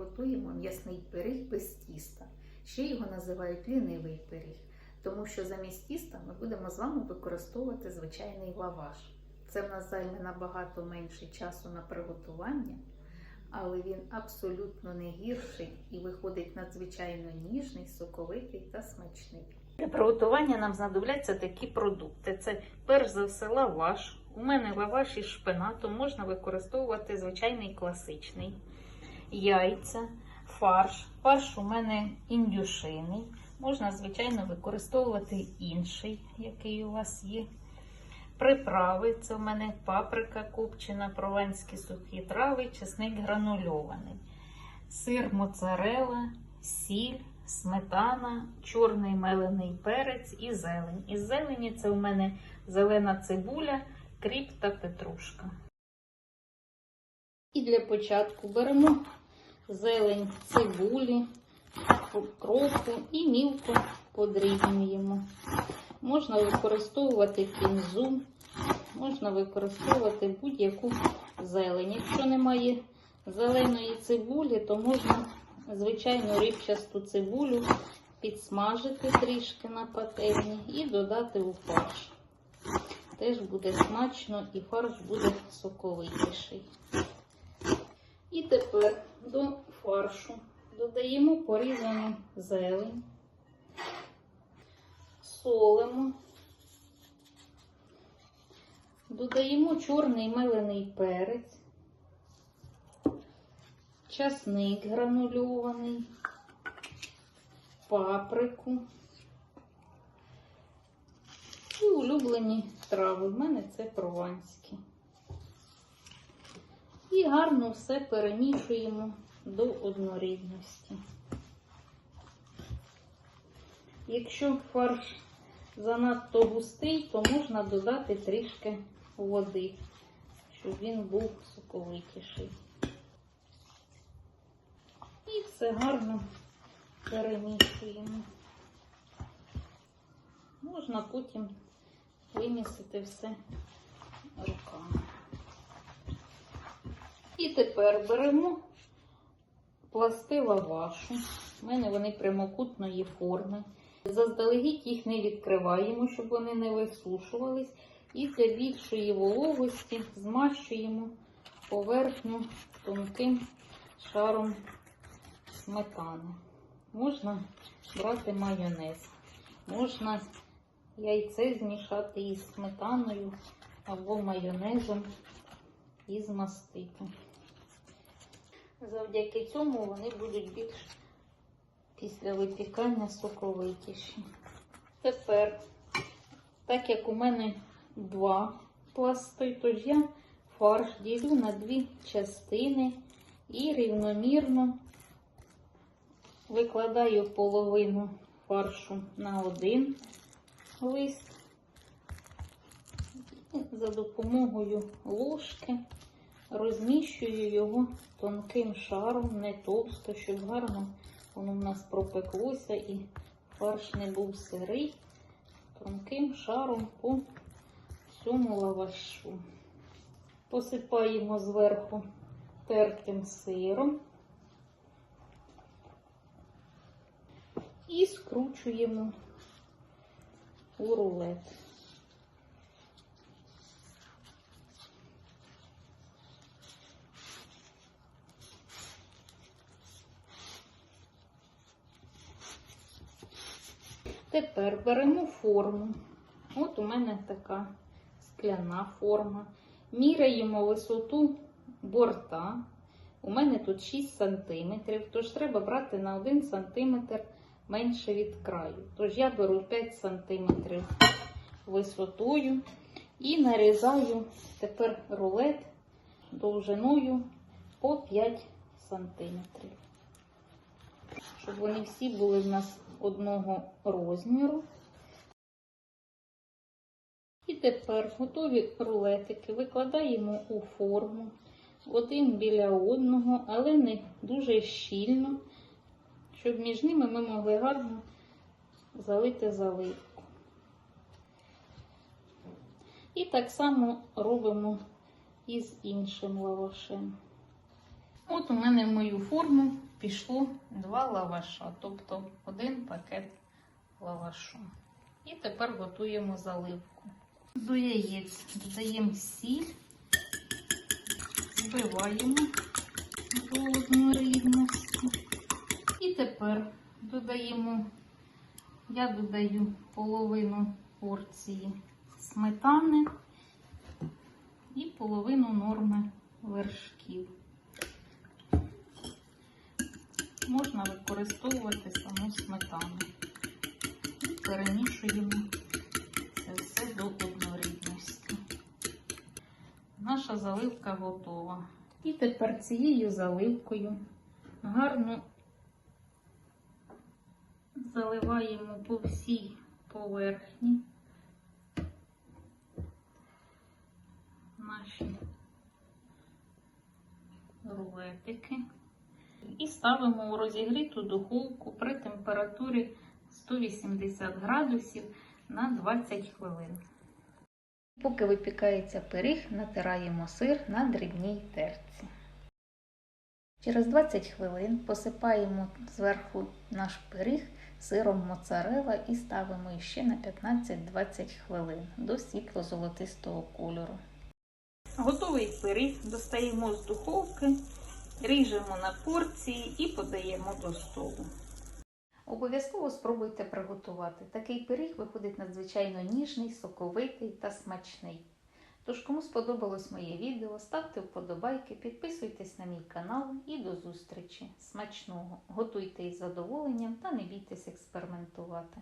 вами приготуємо м'ясний пиріг без тіста. Ще його називають лінивий пиріг, тому що замість тіста ми будемо з вами використовувати звичайний лаваш. Це в нас займе набагато менше часу на приготування, але він абсолютно не гірший і виходить надзвичайно ніжний, соковитий та смачний. Для приготування нам знадобляться такі продукти: це перш за все лаваш. У мене лаваш із шпинатом можна використовувати звичайний класичний, яйця, фарш. Фарш у мене індюшиний. Можна, звичайно, використовувати інший, який у вас є. Приправи це у мене паприка копчена, прованські сухі трави, чесник гранульований, сир моцарела, сіль, сметана, чорний мелений перець і зелень. Із зелені це у мене зелена цибуля, кріп та петрушка. І для початку беремо зелень цибулі, кропу і мілко подрібнюємо. Можна використовувати кінзу, можна використовувати будь-яку зелень. Якщо немає зеленої цибулі, то можна звичайну рибчасту цибулю підсмажити трішки на пательні і додати у фарш. Теж буде смачно і фарш буде соковитіший. І тепер до фаршу. Додаємо порізану зелень, солимо, додаємо чорний мелений перець, часник гранульований, паприку. І улюблені трави. В мене це прованські. І гарно все перемішуємо до однорідності. Якщо фарш занадто густий, то можна додати трішки води, щоб він був соковитіший. І все гарно перемішуємо. Можна потім вимісити все руками. І тепер беремо пласти лавашу. У мене вони прямокутної форми. Заздалегідь їх не відкриваємо, щоб вони не висушувались. І для більшої вологості змащуємо поверхню тонким шаром сметани. Можна брати майонез, можна яйце змішати із сметаною або майонезом і змастити. Завдяки цьому вони будуть більш після випікання соковитіші. Тепер, так як у мене два пласти, тож я фарш ділю на дві частини і рівномірно викладаю половину фаршу на один лист за допомогою ложки розміщую його тонким шаром, не товсто, щоб гарно воно в нас пропеклося і фарш не був сирий, тонким шаром по всьому лавашу. Посипаємо зверху тертим сиром і скручуємо у рулет. Тепер беремо форму. От у мене така скляна форма. Міряємо висоту борта. У мене тут 6 см, тож треба брати на 1 см менше від краю. Тож я беру 5 см висотою і нарізаю тепер рулет довжиною по 5 см. Щоб вони всі були в нас одного розміру. І тепер готові рулетики викладаємо у форму один біля одного, але не дуже щільно, щоб між ними ми могли гарно залити заливку. І так само робимо і з іншим лавашем. От у мене мою форму пішло два лаваша, тобто один пакет лавашу. І тепер готуємо заливку. До яєць додаємо сіль, збиваємо до однорідності. І тепер додаємо, я додаю половину порції сметани і половину норми вершків. Можна використовувати саму сметану. І перемішуємо це все до однорідності. Наша заливка готова. І тепер цією заливкою гарно заливаємо по всій поверхні наші рулетики і ставимо у розігріту духовку при температурі 180 градусів на 20 хвилин. Поки випікається пиріг, натираємо сир на дрібній терці. Через 20 хвилин посипаємо зверху наш пиріг сиром моцарелла і ставимо іще на 15-20 хвилин до світло-золотистого кольору. Готовий пиріг достаємо з духовки, ріжемо на порції і подаємо до столу. Обов'язково спробуйте приготувати. Такий пиріг виходить надзвичайно ніжний, соковитий та смачний. Тож, кому сподобалось моє відео, ставте вподобайки, підписуйтесь на мій канал і до зустрічі. Смачного! Готуйте із задоволенням та не бійтесь експериментувати.